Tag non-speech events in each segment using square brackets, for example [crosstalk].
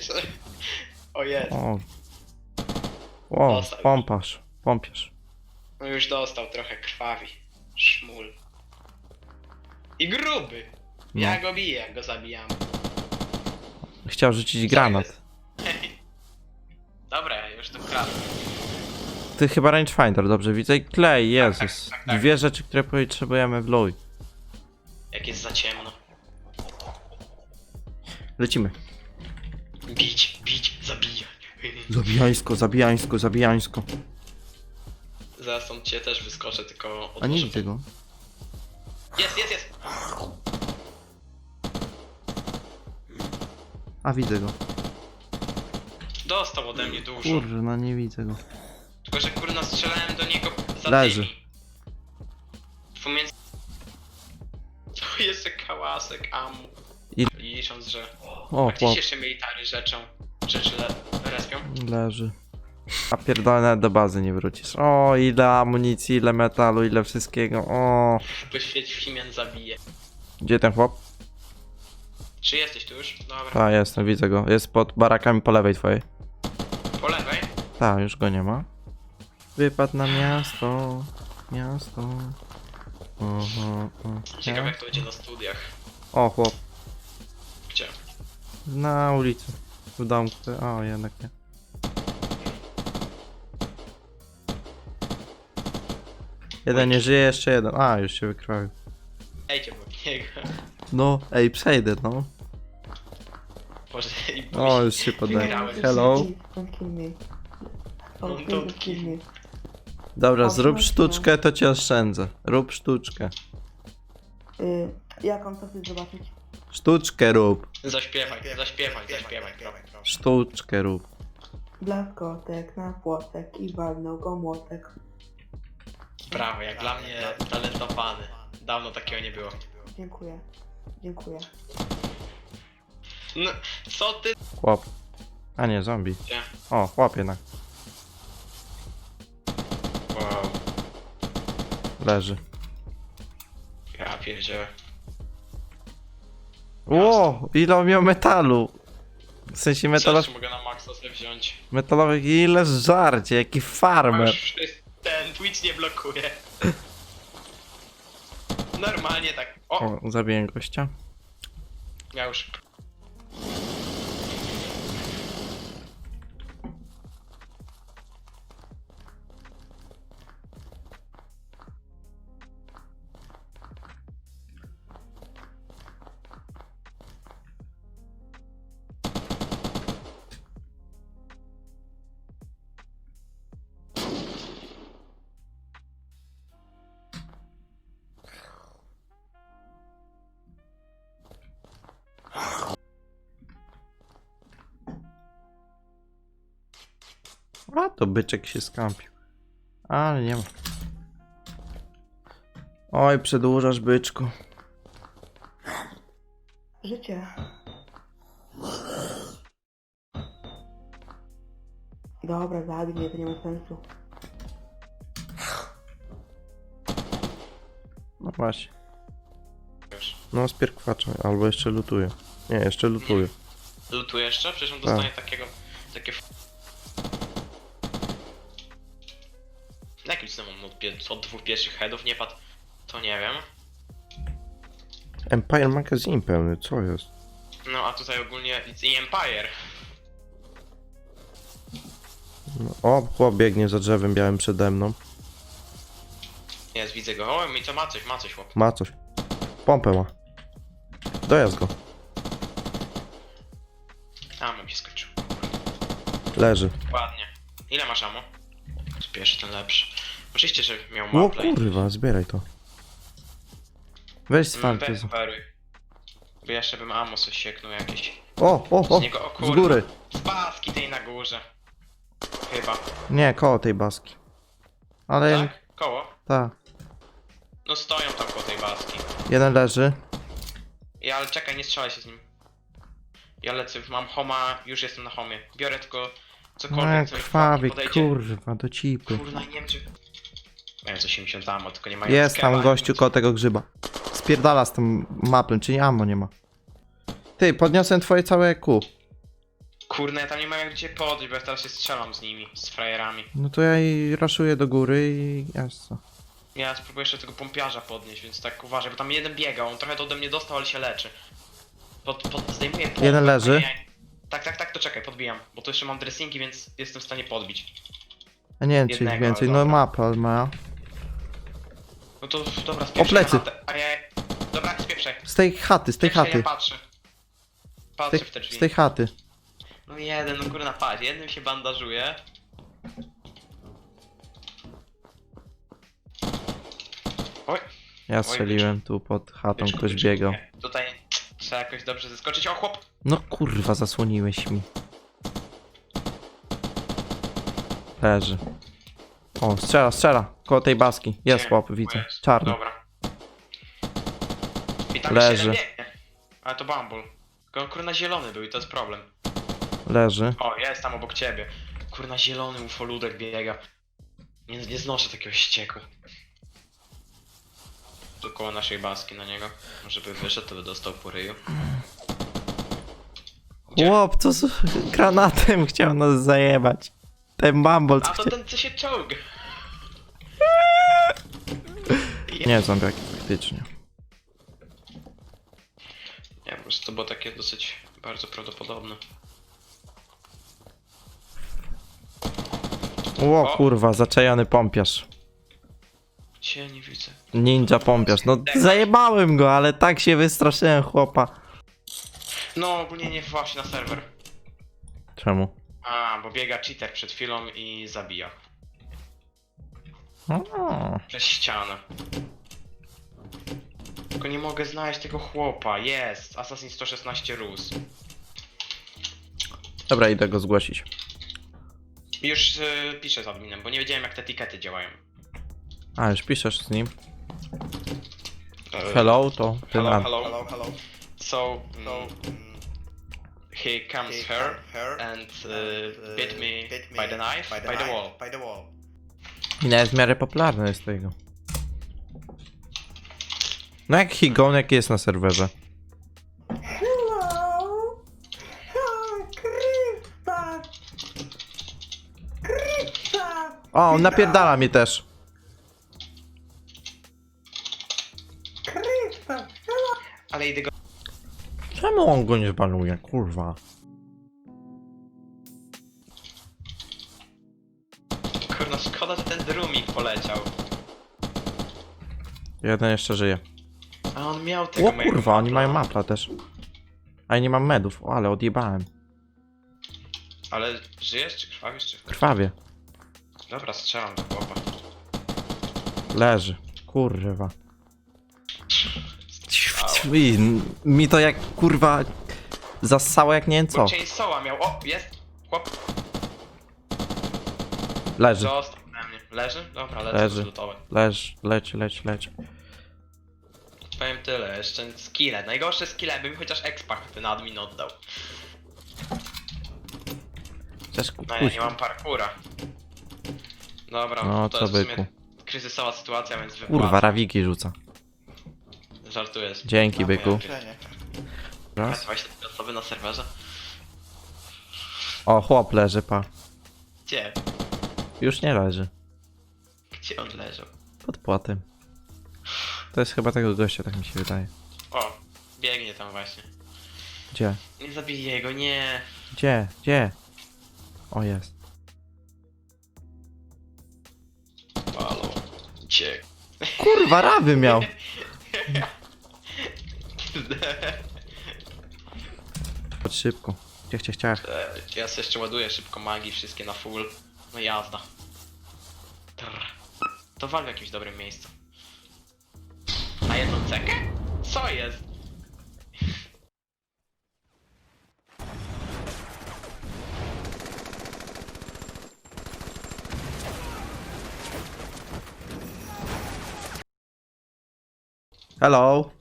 że- O jest. O. O, Dostał. pompasz, pompiesz. No już dostał trochę krwawi. Szmul. I gruby. Ja No. go biję, jak go zabijam. Chciał rzucić granat. [laughs] Dobra, ja już to kradnę. Ty chyba rangefinder, dobrze widzę. I klej, Jezus. tak, tak. Dwie rzeczy, które potrzebujemy w luj. Jak jest za ciemno. Lecimy. Bić, bić, zabijać. Zabijańsko, zabijańsko, zabijańsko. Zaraz stąd cię też wyskoczę, tylko A nie odłożę- widzę go. Jest, jest, jest! A widzę go. Dostał ode mnie dużo. Kurna, nie widzę go. Tylko, że kurna strzelałem do niego za Leży. tymi. Pomiędzy... To [laughs] jeszcze kałasek, amu. Że... O, A chłop, jeszcze military rzeczą. Rzeczy le... respią? leży. A pierdolę do bazy nie wrócisz. O, ile amunicji, ile metalu, ile wszystkiego. O, Poświeć w Himian zabije. gdzie ten chłop? Czy jesteś tu już? Dobra. Ta, jestem, widzę go. Jest pod barakami po lewej twojej. Po lewej? Ta, już go nie ma. Wypadł na miasto. Miasto. Oho, o, Ciekawe jak to będzie na studiach. o, chłop. Na ulicy. W domku. O, jednak nie. Jeden nie żyje, jeszcze jeden. A, już się wykrwawił. Ejcie po niego. No, ej, przejdę, no. Boże, i O, już się podaje. Wygrałem. Hello. Don't kill me. No, Oh, don't please don't kill me. Dobra, zrób sztuczkę, to cię oszczędzę. Rób sztuczkę. Y, jaką to chcesz zobaczyć? Sztuczkę rób. Zaśpiewaj, zaśpiewaj, zaśpiewaj. Sztuczkę rób. Blaskotek na płotek i walnął go młotek. Brawo, jak dla mnie talentowany. Dawno takiego nie było. Dziękuję. Dziękuję. No, co ty? Chłop. A nie, zombie. Gdzie? O, chłop jednak. Wow, Leży. ja pierdzielę. Ło, ile on miał metalu. W sensie metalow Też mogę na maksa sobie wziąć. metalowych, ile żarcie, jaki A farmer. już ten Twitch nie blokuje. Normalnie tak. O, O, zabiję gościa. ja już. A, to byczek się skampił. Ale nie ma. Oj, przedłużasz byczku. Życie. Dobra, zabij mnie, to nie ma sensu. No właśnie. No, spierkwaczaj, albo jeszcze lutuję. Nie, jeszcze lutuję. Lutu jeszcze? Przecież on Tak. dostanie takiego. takie. f- Jakim cudem on od, pie- od dwóch pierwszych headów nie padł? To nie wiem. Empire Magazine pełny, co jest? No a tutaj ogólnie it's the Empire. No, o, chłop biegnie za drzewem białym przede mną. Jest, widzę go. O, mi to ma coś, ma coś chłop. Ma coś. Pompę ma. Dojazd go. A, mi się skończył. Leży. Ładnie. Ile masz ammo? Pierwszy ten lepszy. Oczywiście, że miał O kurwa, zbieraj to. Weź weź peruj. Bo jeszcze bym ammo coś sieknął jakieś. O, o, o! Z niego, o Z kurwa. góry. Z baski tej na górze. Chyba. Nie, koło tej baski. Ale Tak? Koło? ta. No stoją tam koło tej baski. Jeden leży. Ja, ale czekaj, nie strzelaj się z nim. Ja lecę, mam homa, już jestem na homie. Biorę tylko No cokolwiek, jak co mi podejdzie. kurwa, do cipy. Kurna, nie wiem czy... Coś 80 ammo, tylko nie mają Jest tam nie gościu wiem, koło tego grzyba. Spierdala z tym maplem, czyli ammo nie ma. Ty, podniosłem twoje całe EQ. Kurde, ja tam nie mam jak gdzie podejść, bo ja teraz się strzelam z nimi, z frajerami. No to ja i raszuję do góry i jasno. Ja spróbuję jeszcze tego pompiarza podnieść, więc tak uważaj, bo tam jeden biega, on trochę to ode mnie dostał, ale się leczy. Pod, pod, zdejmuję pompę, Jeden leży. ja- Tak, tak, tak, to czekaj, podbijam, bo tu jeszcze mam dressingi, więc jestem w stanie podbić. A nie wiem czy ich Jednego, więcej, no dobra. mapa ma. No to dobra, spieprzaj plecy. chatę, A ja... Dobra, spieprzaj. Z tej chaty, z tej Spieprzaj, chaty. Ja patrzę. Z Patrzę tej, w te drzwi. z tej chaty. No jeden, no kurna, patrz, jednym się bandażuje. Oj, Ja strzeliłem tu pod chatą, wyczuł, ktoś wyczuł. biegał. Nie, Tutaj trzeba jakoś dobrze zeskoczyć. O, chłop! No kurwa, zasłoniłeś mi. Leży. O, strzela, strzela. Koło tej baski. Jest Gdzie? chłop, widzę. jest. Czarny. Dobra. I tam Leży. Ale to Bumble. Tylko kurna zielony był i to jest problem. Leży. O, jest tam obok ciebie. Kurna zielony ufoludek biega. Nie, nie znoszę takiego ścieku. Tu koło naszej baski na niego. Może by wyszedł, to by dostał po ryju. Gdzie? Chłop, co z granatem chciał nas zajebać. Ten bumble, A to ten co się czołg. [laughs] Nie, zombiaki, faktycznie. Nie, po prostu to było takie dosyć bardzo prawdopodobne. Ło, O. kurwa, zaczajony pompiarz. Cię nie widzę. Ninja pompiarz. No, zajebałem go, ale tak się wystraszyłem chłopa. No ogólnie nie właśnie na serwer. Czemu? A, bo biega cheater przed chwilą i zabija. O, Przez ścianę. Tylko nie mogę znaleźć tego chłopa. Jest! Assassin 116 Rus. Dobra, idę go zgłosić. Już y, piszę z adminem, bo nie wiedziałem jak te tikety działają. A, już piszesz z nim. E, Hello, to ten Hello, hello. Hello, hello. So, So, mm, mm, he comes he here come and uh, and, uh, bit me bit by the knife, by the, knife, wall. By the wall. I nawet w miarę popularny jest tego. No jak Higon, jaki jest na serwerze? Hello! Ha, Krysta! Krysta! O, on napierdala mnie też. Krysta! Hello! Ale idę go... Czemu on go nie zbanuje, kurwa? Kurno, szkoda, że ten drumik poleciał. Jeden jeszcze żyje. A on miał tego O mojego kurwa, oni mają mapla też. A ja nie mam medów, o, ale odjebałem. Ale żyjesz czy krwawisz czy... Krwawie. Dobra, strzelam do chłopa. Leży. Kurwa. I, mi to jak kurwa zassało jak nie wiem co. Chainsawa miał... O, jest! Chłop, Leży, został na mnie. Leży? Dobra, lecę Leży. zlutować. leży, leci, leci, leci. Powiem tyle, jeszcze skille. Najgorsze skille, by mi chociaż expa ten admin oddał. Chociaż No ja nie mam parkura. Dobra, No, to co jest w sumie byku. kryzysowa sytuacja, więc wypłacę. Kurwa, rawiki rzuca. Żartuję. Dzięki, byku. Uczenie. Raz. 24 osoby na serwerze? O, chłop leży, pa. Gdzie? Już nie leży. Gdzie on leżał? Pod płotem. To jest chyba tego gościa, tak mi się wydaje. O, biegnie tam właśnie. Gdzie? Nie zabiję go, nie. Gdzie? Gdzie? O, jest. Halo. Gdzie? Kurwa, rawy miał. [laughs] Chodź szybko. Ciach, ciach, ciach. Ja sobie jeszcze ładuję szybko magii, wszystkie na full. No jazda. Trr. To wal w jakimś dobrym miejscu. Na jedną cekę? Co jest? Hello.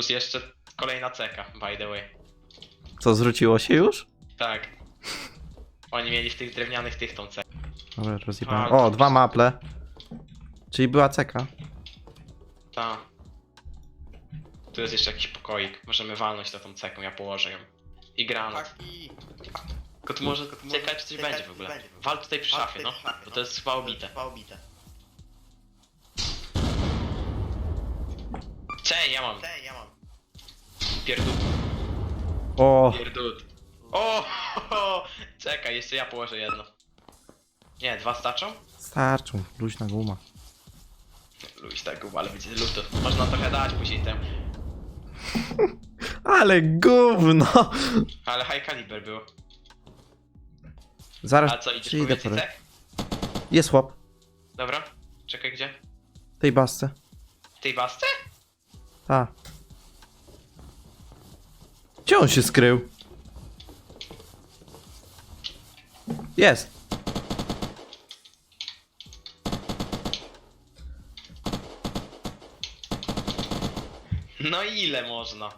Plus jeszcze kolejna ceka, by the way. Co, zwróciło się już? Tak. Oni mieli w tych drewnianych tych tą cekę. Dobra, rozjebałem. O, dwa maple. Czyli była ceka. Ta. Tu jest jeszcze jakiś pokoik. Możemy walnąć na tą ceką, ja położę ją. I granat. Haki. Tylko tu może czekać, czy coś będzie w ogóle. Wal tutaj przy szafie, no. Bo to jest chyba obite. Chyba obite. Cześć, ja mam. Mam. Pierdut. O, Pierdut. O! Czekaj, jeszcze ja położę jedno. Nie, dwa starczą? starczą, luźna guma. Luź tak, ale będzie luto. Można trochę dać później tem. [laughs] Ale gówno! Ale high caliber było. Zaraz A co, idziesz po przyjdę więcej po... cek? Jest chłop, Dobra. Czekaj, gdzie? w tej basce. W tej basce? Ta. Gdzie on się skrył? Jest! No i ile można?